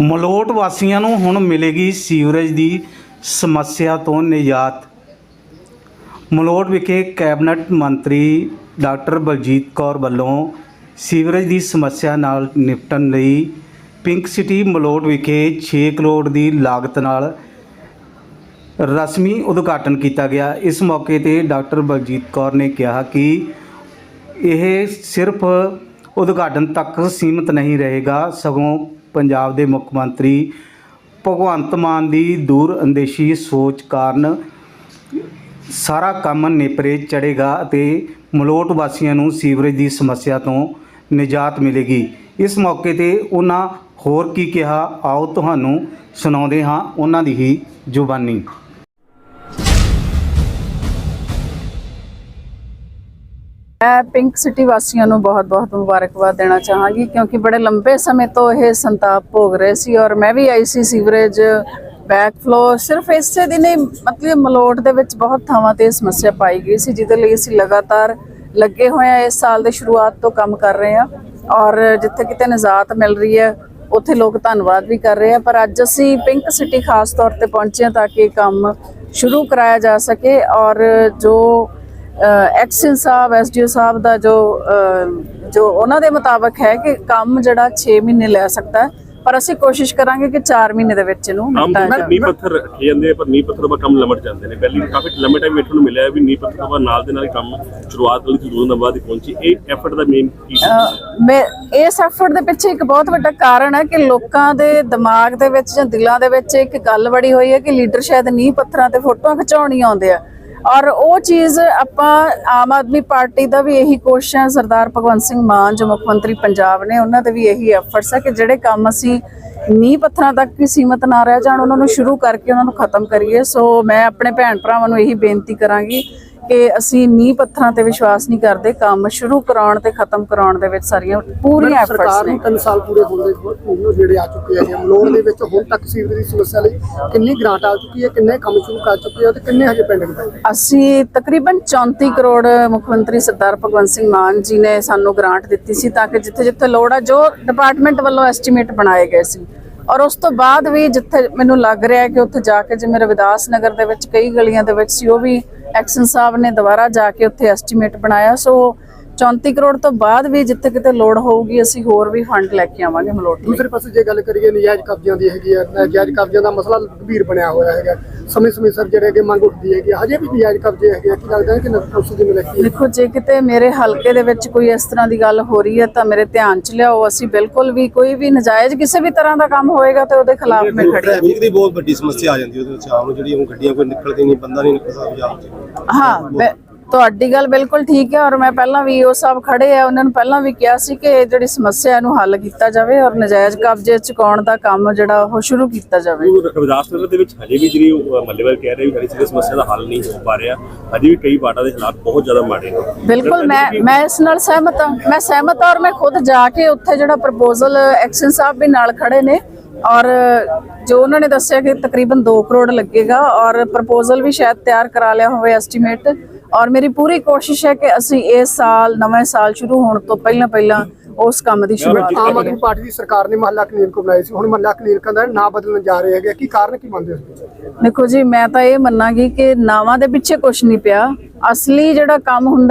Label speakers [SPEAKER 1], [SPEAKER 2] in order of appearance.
[SPEAKER 1] ਮਲੋਟ ਵਾਸੀਆਂ ਨੂੰ ਹੁਣ ਮਿਲੇਗੀ ਸੀਵਰੇਜ ਦੀ ਸਮੱਸਿਆ ਤੋਂ ਨਿਜਾਤ। ਮਲੋਟ ਵਿਖੇ ਕੈਬਨਿਟ ਮੰਤਰੀ ਡਾਕਟਰ ਬਲਜੀਤ ਕੌਰ ਵੱਲੋਂ ਸੀਵਰੇਜ ਦੀ ਸਮੱਸਿਆ ਨਾਲ ਨਿਪਟਣ ਲਈ ਪਿੰਕ ਸਿਟੀ ਮਲੋਟ ਵਿਖੇ 6 ਕਰੋੜ ਦੀ ਲਾਗਤ ਨਾਲ ਰਸਮੀ ਉਦਘਾਟਨ ਕੀਤਾ ਗਿਆ। ਇਸ ਮੌਕੇ ਤੇ ਡਾਕਟਰ ਬਲਜੀਤ ਕੌਰ ਨੇ ਕਿਹਾ ਕਿ ਇਹ ਸਿਰਫ ਉਦਘਾਟਨ ਤੱਕ ਸੀਮਿਤ ਨਹੀਂ ਰਹੇਗਾ। ਸਗੋਂ ਪੰਜਾਬ ਦੇ ਮੁੱਖ ਮੰਤਰੀ ਭਗਵੰਤ ਮਾਨ ਦੀ ਦੂਰ ਅੰਦੇਸ਼ੀ ਸੋਚ ਕਾਰਨ ਸਾਰਾ ਕੰਮ ਨੇਪਰੇ ਚੜੇਗਾ ਅਤੇ ਮਲੋਟ ਵਾਸੀਆਂ ਨੂੰ ਸੀਵਰੇਜ ਦੀ ਸਮੱਸਿਆ ਤੋਂ ਨਿਜਾਤ ਮਿਲੇਗੀ। ਇਸ ਮੌਕੇ ਤੇ ਉਹਨਾਂ ਹੋਰ ਕੀ ਕਿਹਾ, ਆਓ ਤੁਹਾਨੂੰ ਸੁਣਾਉਂਦੇ ਹਾਂ ਉਹਨਾਂ ਦੀ ਹੀ ਜ਼ੁਬਾਨੀ।
[SPEAKER 2] ਮੈਂ ਪਿੰਕ ਸਿਟੀ ਵਾਸੀਆਂ ਨੂੰ ਬਹੁਤ-ਬਹੁਤ ਮੁਬਾਰਕਬਾਦ ਦੇਣਾ ਚਾਹਾਂਗੀ ਕਿਉਂਕਿ ਬੜੇ ਲੰਬੇ ਸਮੇਂ ਤੋਂ ਇਹ ਸੰਤਾਪ ਭੋਗ ਰਹੇ ਸੀ ਔਰ ਮੈਂ ਵੀ ਆਈ ਸੀ ਸੀਵਰੇਜ ਬੈਕਫਲੋ ਸਿਰਫ ਇਸੇ ਦਿਨ ਹੀ ਮਤਲਬ ਮਲੋਟ ਦੇ ਵਿੱਚ ਬਹੁਤ ਥਾਵਾਂ ਤੇ ਸਮੱਸਿਆ ਪਾਈ ਗਈ ਸੀ, ਜਿਹਦੇ ਲਈ ਅਸੀਂ ਲਗਾਤਾਰ ਲੱਗੇ ਹੋਏ ਆ ਇਸ ਸਾਲ ਦੇ ਸ਼ੁਰੂਆਤ ਤੋਂ ਕੰਮ ਕਰ ਰਹੇ ਆ ਔਰ ਜਿੱਥੇ ਕਿਤੇ ਨਿਜਾਤ ਮਿਲ ਰਹੀ ਹੈ, ਉੱਥੇ ਲੋਕ ਧੰਨਵਾਦ ਵੀ ਕਰ ਰਹੇ ਆ, ਪਰ ਅੱਜ ਅਸੀਂ ਪਿੰਕ ਸਿਟੀ ਖਾਸ ਤੌਰ ਤੇ ਪਹੁੰਚੇ ਹਾਂ ਤਾਂ ਕਿ ਕੰਮ ਸ਼ੁਰੂ ਕਰਾਇਆ ਜਾ ਸਕੇ ਔਰ ਜੋ ਐਕਸ਼ਨ ਸਾਹਿਬ ਐਸਡੀਓ ਸਾਹਿਬ ਦਾ ਜੋ ਜੋ ਉਹਨਾਂ ਦੇ ਮੁਤਾਬਕ ਹੈ ਕਿ ਕੰਮ ਜਿਹੜਾ 6 ਮਹੀਨੇ ਲੈ ਸਕਦਾ ਹੈ ਪਰ ਅਸੀਂ ਕੋਸ਼ਿਸ਼ ਕਰਾਂਗੇ ਕਿ 4 ਮਹੀਨੇ ਦੇ ਵਿੱਚ ਇਹਨੂੰ
[SPEAKER 3] ਆਮ
[SPEAKER 2] ਨਿਪਟਾਇਆ
[SPEAKER 3] ਤੌਰ ਤੇ
[SPEAKER 2] ਜਾਵੇ।
[SPEAKER 3] ਨੀਂਹ ਪੱਥਰ ਰੱਖੇ ਜਾਂਦੇ ਆ ਪਰ ਨੀਂਹ ਪੱਥਰ ਤੋਂ ਬਾਅਦ ਕੰਮ ਲਮਟ ਜਾਂਦੇ ਨੇ। ਪਹਿਲੀ ਕਾਫੀ ਲੰਮੇ ਟਾਈਮ ਵੇਖਣ ਨੂੰ ਮਿਲਿਆ ਹੈ ਵੀ ਨੀਂਹ ਪੱਥਰ ਤੋਂ ਬਾਅਦ ਨਾਲ ਦੇ ਨਾਲ ਹੀ ਕੰਮ ਸ਼ੁਰੂਆਤ ਵਾਲੀ ਜ਼ਰੂਰ ਦਿਨਾਂ ਬਾਅਦ ਹੀ ਪਹੁੰਚੀ। ਇਹ ਐਫਰਟ ਦਾ ਮੇਨ ਕੀ ਸੀ
[SPEAKER 2] ਅਹ, ਮੈਂ ਇਸ ਐਫਰਟ ਦੇ ਪਿੱਛੇ ਇੱਕ ਬਹੁਤ ਵੱਡਾ ਕਾਰਨ ਹੈ ਕਿ ਲੋਕਾਂ ਦੇ ਦਿਮਾਗ ਦੇ ਵਿੱਚ ਜਾਂ ਦਿਲਾਂ ਦੇ ਵਿੱਚ ਇੱਕ ਗੱਲ ਬੜੀ ਹੋਈ ਹੈ ਕਿ ਲੀਡਰ ਸ਼ਾਇਦ ਨੀਂਹ ਪੱਥਰਾਂ ਤੇ ਫੋਟੋਆਂ ਖਿਚਾਉਣੀ ਆਉਂਦੇ ਆ। ਔਰ ਉਹ ਚੀਜ਼ ਆਪਾਂ ਆਮ ਆਦਮੀ ਪਾਰਟੀ ਦਾ ਵੀ ਇਹੀ ਕੋਸ਼ਿਸ਼ ਹੈ, ਸਰਦਾਰ ਭਗਵੰਤ ਸਿੰਘ ਮਾਨ, ਜੋ ਮੁੱਖ ਮੰਤਰੀ ਪੰਜਾਬ ਨੇ, ਉਹਨਾਂ ਦੇ ਵੀ ਇਹੀ ਐਫਰਟਸ ਹੈ ਕਿ ਜਿਹੜੇ ਕੰਮ ਅਸੀਂ ਨੀਂਹ ਪੱਥਰਾਂ ਤੱਕ ਹੀ ਸੀਮਤ ਨਾ ਰਹਿ ਜਾਣ, ਉਹਨਾਂ ਨੂੰ ਸ਼ੁਰੂ ਕਰਕੇ ਉਹਨਾਂ ਨੂੰ ਖਤਮ ਕਰੀਏ। ਸੋ ਮੈਂ ਆਪਣੇ ਭੈਣ ਭਰਾਵਾਂ ਨੂੰ ਇਹੀ ਬੇਨਤੀ ਕਰਾਂਗੀ ਕਿ ਅਸੀਂ ਨੀਂਹ ਪੱਥਰਾਂ ਤੇ ਵਿਸ਼ਵਾਸ ਨਹੀਂ ਕਰਦੇ ਕੰਮ ਸ਼ੁਰੂ ਕਰਾਉਣ ਤੇ ਖਤਮ ਕਰਾਉਣ ਦੇ ਵਿੱਚ ਸਾਰੀਆਂ ਪੂਰੀਆਂ ਐਫਰਟਸ
[SPEAKER 4] ਸਰਕਾਰ
[SPEAKER 2] ਨੇ
[SPEAKER 4] ਨੂੰ 3 ਸਾਲ ਪੂਰੇ ਹੋਣ ਦੇ ਬਾਅਦ ਜਿਹੜੇ ਆ ਚੁੱਕੇ ਆ। ਮਲੋੜ ਦੇ ਵਿੱਚ ਹੁਣ ਤੱਕ ਸੀਵਰੇਜ ਦੀ ਸਮੱਸਿਆ ਲਈ ਕਿੰਨੀ ਗ੍ਰਾਂਟ ਆ ਚੁੱਕੀ ਹੈ ਕਿੰਨੇ ਕੰਮ ਸ਼ੁਰੂ ਕਰ ਚੁੱਕੇ ਆ ਤੇ ਕਿੰਨੇ ਹਜੇ ਪੈਂਡਿੰਗ ਪਏ
[SPEAKER 2] ਅਸੀਂ ਤਕਰੀਬਨ 34 ਕਰੋੜ ਮੁੱਖ ਮੰਤਰੀ ਸਰਦਾਰ ਭਗਵੰਤ ਸਿੰਘ ਮਾਨ ਜੀ ਨੇ ਸਾਨੂੰ ਗ੍ਰਾਂਟ ਦਿੱਤੀ ਸੀ ਤਾਂ ਕਿ ਜਿੱਥੇ ਜਿੱਥੇ ਲੋੜ ਆ ਜੋ ਡਿਪਾਰਟਮੈਂਟ ਵੱਲੋਂ ਐਸਟੀਮੇਟ ਬਣਾਏ ਗਏ ਸੀ ਔਰ ਉਸ ਤੋਂ ਬਾਅਦ ਵੀ ਜਿੱਥੇ ਮੈਨੂੰ ਲੱਗ ਰਿਹਾ ਹੈ ਕਿ ਉੱਥੇ ਜਾ ਕੇ ਜਿਵੇਂ ਰਵਿਦਾਸ ਨਗਰ ਦੇ ਵਿੱਚ ਕਈ ਗਲੀਆਂ ਦੇ ਵਿੱਚ ਸੀ, ਉਹ ਵੀ ਐਕਸ਼ਨ ਸਾਹਿਬ ਨੇ ਦੁਬਾਰਾ ਜਾ ਕੇ ਉੱਥੇ ਐਸਟੀਮੇਟ ਬਣਾਇਆ। ਸੋ 34 ਕਰੋੜ ਤੋਂ ਬਾਅਦ ਵੀ ਜਿੱਥੇ ਕਿਤੇ ਲੋੜ ਹੋਊਗੀ ਅਸੀਂ ਹੋਰ ਵੀ ਫੰਡ ਲੈ ਕੇ ਆਵਾਂਗੇ ਮਲੋਟ ਲਈ।
[SPEAKER 4] ਦੂਸਰੇ ਪਾਸੇ ਜੇ ਗੱਲ ਕਰੀਏ ਨਜਾਇਜ਼ ਕਬਜ਼ਿਆਂ ਦੀ ਹੈਗੀ ਆ ਨਜਾਇਜ਼ ਕਬਜ਼ਿਆਂ ਦਾ ਮਸਲਾ ਗੰਭੀਰ ਬਣਿਆ ਹੋਇਆ ਹੈਗਾ। ਸਮੇਂ ਸਮੇਂ ਸਿਰ ਜਿਹੜੇ ਕਿ ਮੰਗ ਉੱਠਦੀ ਹੈਗੀ। ਹਜੇ ਵੀ ਨਜਾਇਜ਼ ਕਬਜ਼ੇ ਹੈਗੇ ਆ ਕੀ ਲੱਗਦਾ ਹੈ ਕਿ ਉਸ ਦੀ ਮਿਲਕੀ
[SPEAKER 2] ਦੇਖੋ ਜੇ ਕਿਤੇ ਮੇਰੇ ਹਲਕੇ ਦੇ ਵਿੱਚ ਕੋਈ ਇਸ ਤਰ੍ਹਾਂ ਦੀ ਗੱਲ ਹੋ ਰਹੀ ਹੈ ਤਾਂ ਮੇਰੇ ਧਿਆਨ 'ਚ ਲਿਆਓ ਅਸੀਂ ਬਿਲਕੁਲ ਵੀ ਕੋਈ ਵੀ ਨਜਾਇਜ਼ ਕਿਸੇ ਵੀ ਤਰ੍ਹਾਂ ਦਾ ਕੰਮ ਹੋਏਗਾ ਤੇ ਉਹਦੇ ਖਿਲਾਫ ਮੈਂ ਖੜੀ ਹਾਂ।
[SPEAKER 5] ਟ੍ਰੈਫਿਕ ਦੀ ਬਹੁਤ ਵੱਡੀ ਸਮੱਸਿਆ ਆ ਜਾਂਦੀ ਹੈ ਉਹਦੇ ਵਿੱਚ ਆਮ ਜਿਹੜੀ ਉਹ ਗੱਡੀਆਂ ਕੋਈ ਨਿਕਲਦੀ ਨਹੀਂ ਬੰਦਾ ਨਹੀਂ ਨਿਕਲ ਸਕਦਾ ਬਾਜ਼ਾਰ 'ਚ।
[SPEAKER 2] ਹਾਂ ਮੈਂ- ਤੁਹਾਡੀ ਗੱਲ ਬਿਲਕੁਲ ਠੀਕ ਹੈ ਔਰ ਮੈਂ ਪਹਿਲਾਂ ਵੀ ਉਹ ਸਭ ਖੜੇ ਆ ਉਹਨਾਂ ਨੂੰ ਪਹਿਲਾਂ ਵੀ ਕਿਹਾ ਸੀ ਕਿ ਜਿਹੜੀ ਸਮੱਸਿਆ ਨੂੰ ਹੱਲ ਕੀਤਾ ਜਾਵੇ ਔਰ ਨਜਾਇਜ਼ ਕਬਜ਼ੇ ਚੁਕਾਉਣ ਦਾ ਕੰਮ ਜਿਹੜਾ ਉਹ ਸ਼ੁਰੂ ਕੀਤਾ ਜਾਵੇ।
[SPEAKER 3] ਰਵਿਦਾਸ ਨਗਰ ਦੇ ਵਿੱਚ ਹਜੇ ਵੀ ਜਿਹੜੀ ਮੱਲੇਵਾਲ ਕਹਿ ਰਹੇ ਵੀ ਸਾਡੀ ਸਿਰੇ ਸਮੱਸਿਆ ਦਾ ਹੱਲ ਨਹੀਂ ਹੋ ਪਾ ਰਿਹਾ। ਹਜੇ ਵੀ ਕਈ ਵਾਰਡਾਂ ਦੇ ਹਾਲਾਤ ਬਹੁਤ ਜ਼ਿਆਦਾ ਮਾੜੇ ਨੇ।
[SPEAKER 2] ਬਿਲਕੁਲ ਮੈਂ ਮੈਂ ਇਸ ਨਾਲ ਸਹਿਮਤ ਹਾਂ। ਮੈਂ ਸਹਿਮਤ ਹਾਂ ਔਰ ਮੈਂ ਖੁਦ ਜਾ ਕੇ ਉੱਥੇ ਜਿਹੜਾ ਪ੍ਰਪੋਜ਼ਲ ਐਕਸ਼ਨ ਸਾਹਿਬ ਵੀ ਨਾਲ ਖੜੇ ਨੇ ਔਰ ਜੋ ਉਹਨਾਂ ਨੇ ਦੱਸਿਆ ਕਿ ਤਕਰੀਬਨ 2 ਕਰੋੜ ਲੱਗੇਗਾ ਔਰ ਪ੍ਰਪੋਜ਼ਲ ਵੀ ਸ਼ਾਇਦ ਤਿਆਰ ਕਰਾ ਲਿਆ ਹੋਵੇ ਐਸਟੀਮੇਟ। ਔਰ ਮੇਰੀ ਪੂਰੀ ਕੋਸ਼ਿਸ਼ ਹੈ ਕਿ ਅਸੀਂ ਇਸ ਸਾਲ ਨਵੇਂ ਸਾਲ ਸ਼ੁਰੂ ਹੋਣ ਤੋਂ ਪਹਿਲਾਂ ਪਹਿਲਾਂ ਉਸ ਕੰਮ ਦੀ ਸ਼ੁਰੂਆਤ
[SPEAKER 4] ਆਮ ਆਦਮੀ ਪਾਰਟੀ ਦੀ ਸਰਕਾਰ ਨੇ ਮਹੱਲਾ ਕਲੀਨਿਕ ਬਣਾਏ ਸੀ। ਹੁਣ ਮਹੱਲਾ ਕਲੀਨਿਕਾਂ ਦਾ ਨਾਂ ਬਦਲਣ ਜਾ ਰਹੇ ਹੈਗੇ। ਕੀ ਕਾਰਨ ਕੀ ਮੰਨਦੇ ਹੋ
[SPEAKER 2] ਦੇਖੋ ਜੀ ਮੈਂ ਤਾਂ ਇਹ ਮੰਨਾਂਗੀ ਕਿ ਨਾਵਾਂ ਦੇ ਪਿੱਛੇ ਕੁਝ ਨਹੀਂ ਪਿਆ। ਅਸਲੀ ਜਿਹੜਾ ਕੰਮ ਹੁੰਦਾ